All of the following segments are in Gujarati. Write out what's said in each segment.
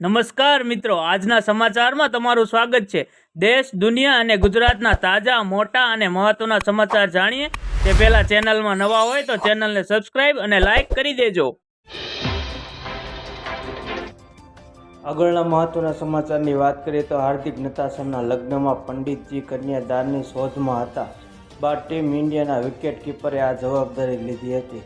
નમસ્કાર મિત્રો, આજના સમાચારમાં તમારું સ્વાગત છે. દેશ, દુનિયા અને ગુજરાતના તાજા, મોટા અને મહત્વના સમાચાર જાણીએ. તે પહેલા ચેનલમાં નવા હોય તો ચેનલને સબસ્ક્રાઇબ અને લાઇક કરી દેજો. આગળના મહત્વના સમાચારની વાત કરીએ તો હાર્દિક નતાશાના લગ્નમાં પંડિતજી કન્યાદાનની શોધમાં હતા. બાદ ટીમ ઇન્ડિયાના વિકેટ કીપરે આ જવાબદારી લીધી હતી.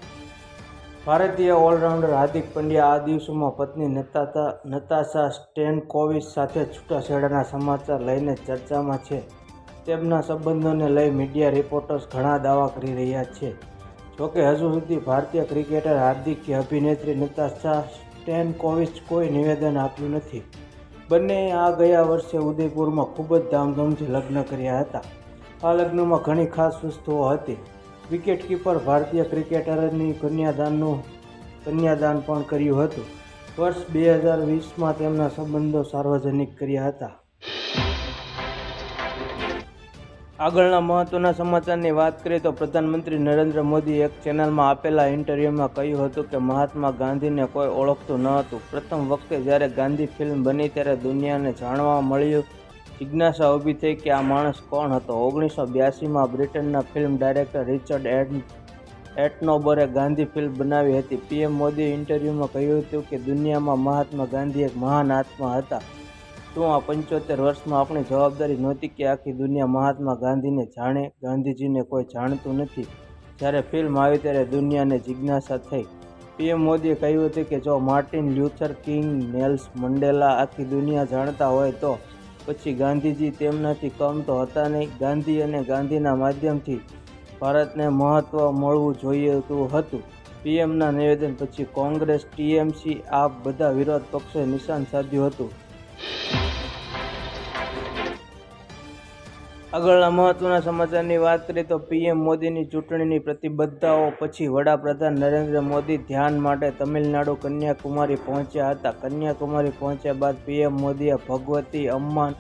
ભારતીય ઓલરાઉન્ડર હાર્દિક પંડ્યા આ દિવસોમાં પત્ની નતાતા નતાશા સ્ટેનકોવિચ સાથે છૂટાછેડાના સમાચાર લઈને ચર્ચામાં છે. તેમના સંબંધોને લઈ મીડિયા રિપોર્ટર્સ ઘણા દાવા કરી રહ્યા છે. જોકે હજુ સુધી ભારતીય ક્રિકેટર હાર્દિક કે અભિનેત્રી નતાશા સ્ટેનકોવિચ કોઈ નિવેદન આપ્યું નથી. બંનેએ આ ગયા વર્ષે ઉદયપુરમાં ખૂબ જ ધામધૂમથી લગ્ન કર્યા હતા. આ લગ્નમાં ઘણી ખાસ વસ્તુઓ હતી. વિકેટકીપર ભારતીય ક્રિકેટરની કન્યાદાનનું, કન્યાદાન પણ કર્યું હતું. વર્ષ બે હજાર વીસમાં તેમના સંબંધો સાર્વજનિક કર્યા હતા. આગળના મહત્વના સમાચારની વાત કરીએ તો પ્રધાનમંત્રી નરેન્દ્ર મોદી એક ચેનલમાં આપેલા ઇન્ટરવ્યૂમાં કહ્યું હતું કે મહાત્મા ગાંધીને કોઈ ઓળખતું ન હતું. પ્રથમ વખતે જ્યારે ગાંધી ફિલ્મ બની ત્યારે દુનિયાને જાણવા મળ્યું જિજ્ઞાસા ઊભી થઈ કે આ માણસ કોણ હતો? ઓગણીસો બ્યાસીમાં બ્રિટનના ફિલ્મ ડાયરેક્ટર રિચર્ડ એડ, એટનોબરે ગાંધી ફિલ્મ બનાવી હતી. પીએમ મોદીએ ઇન્ટરવ્યૂમાં કહ્યું હતું કે દુનિયામાં મહાત્મા ગાંધી એક મહાન આત્મા હતા. શું આ પંચોતેર વર્ષમાં આપણી જવાબદારી નહોતી કે આખી દુનિયા મહાત્મા ગાંધીને જાણે? ગાંધીજીને કોઈ જાણતું નથી. જ્યારે ફિલ્મ આવી ત્યારે દુનિયાને જિજ્ઞાસા થઈ. પીએમ મોદીએ કહ્યું હતું કે જો Martin Luther King, Nelson Mandela આખી દુનિયા જાણતા હોય તો પછી ગાંધીજી તેમનાથી કમ તો હતા નહીં. ગાંધી અને ગાંધીના માધ્યમથી ભારતને મહત્ત્વ મળવું જોઈએ હતું. પીએમના નિવેદન પછી કોંગ્રેસ, ટીએમસી આ બધા વિરોધ પક્ષોએ નિશાન સાધ્યું હતું. આગળના મહત્વના સમાચારની વાત કરીએ તો પીએમ મોદીની ચૂંટણીની પ્રતિબદ્ધતાઓ પછી વડાપ્રધાન નરેન્દ્ર મોદી ધ્યાન માટે તમિલનાડુ કન્યાકુમારી પહોંચ્યા હતા. કન્યાકુમારી પહોંચ્યા બાદ પીએમ મોદીએ ભગવતી અમ્માન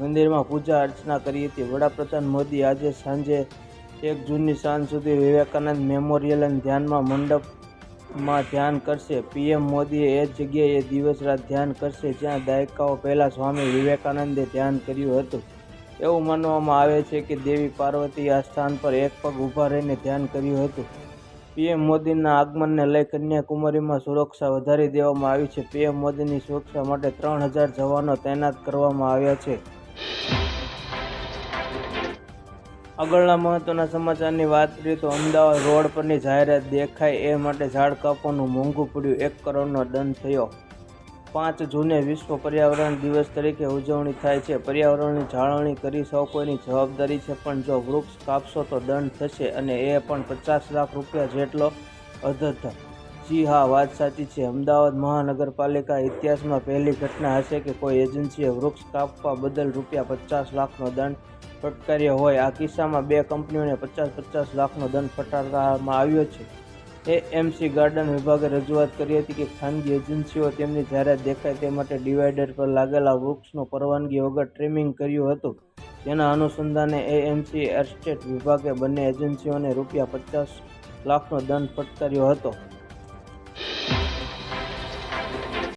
મંદિરમાં પૂજા અર્ચના કરી હતી. વડાપ્રધાન મોદી આજે સાંજે એક જૂનની સાંજ સુધી વિવેકાનંદ મેમોરિયલ અને ધ્યાનમાં મંડપમાં ધ્યાન કરશે. પીએમ મોદીએ એ જગ્યાએ દિવસ રાત ધ્યાન કરશે જ્યાં દાયકાઓ પહેલાં સ્વામી વિવેકાનંદે ધ્યાન કર્યું હતું. એવું માનવામાં આવે છે કે દેવી પાર્વતી આ સ્થાન પર એક પગ ઊભા રહીને ધ્યાન કર્યું હતું. પીએમ મોદીના આગમનને લઈ કન્યાકુમારીમાં સુરક્ષા વધારી દેવામાં આવી છે. પીએમ મોદીની સુરક્ષા માટે ત્રણ હજાર જવાનો તૈનાત કરવામાં આવ્યા છે. આગળના મહત્વના સમાચારની વાત કરીએ તો અમદાવાદ રોડ પરની જાહેરાત દેખાય એ માટે ઝાડ કાપવાનું મોંઘું પડ્યું. એક કરોડનો દંડ થયો. પાંચ જૂને વિશ્વ પર્યાવરણ દિવસ તરીકે ઉજવણી થાય છે. પર્યાવરણની જાળવણી કરી સૌ કોઈની જવાબદારી છે, પણ જો વૃક્ષ કાપશો તો દંડ થશે અને એ પણ પચાસ લાખ રૂપિયા જેટલો અધધ. જી હા, વાત સાચી છે. અમદાવાદ મહાનગરપાલિકા ઇતિહાસમાં પહેલી ઘટના હશે કે કોઈ એજન્સીએ વૃક્ષ કાપવા બદલ રૂપિયા પચાસ લાખનો દંડ ફટકાર્યો હોય. આ કિસ્સામાં બે કંપનીઓને પચાસ પચાસ લાખનો દંડ ફટકારવામાં આવ્યો છે. એએમસી ગાર્ડન વિભાગે રજૂઆત કરી હતી કે ખાનગી એજન્સીઓ તેમની જાહેરાત દેખાય તે માટે ડિવાઈડર પર લાગેલા વૃક્ષનું પરવાનગી વગર ટ્રીમિંગ કર્યું હતું. જેના અનુસંધાને એએમસી એસ્ટેટ વિભાગે બંને એજન્સીઓને રૂપિયા પચાસ લાખનો દંડ ફટકાર્યો હતો.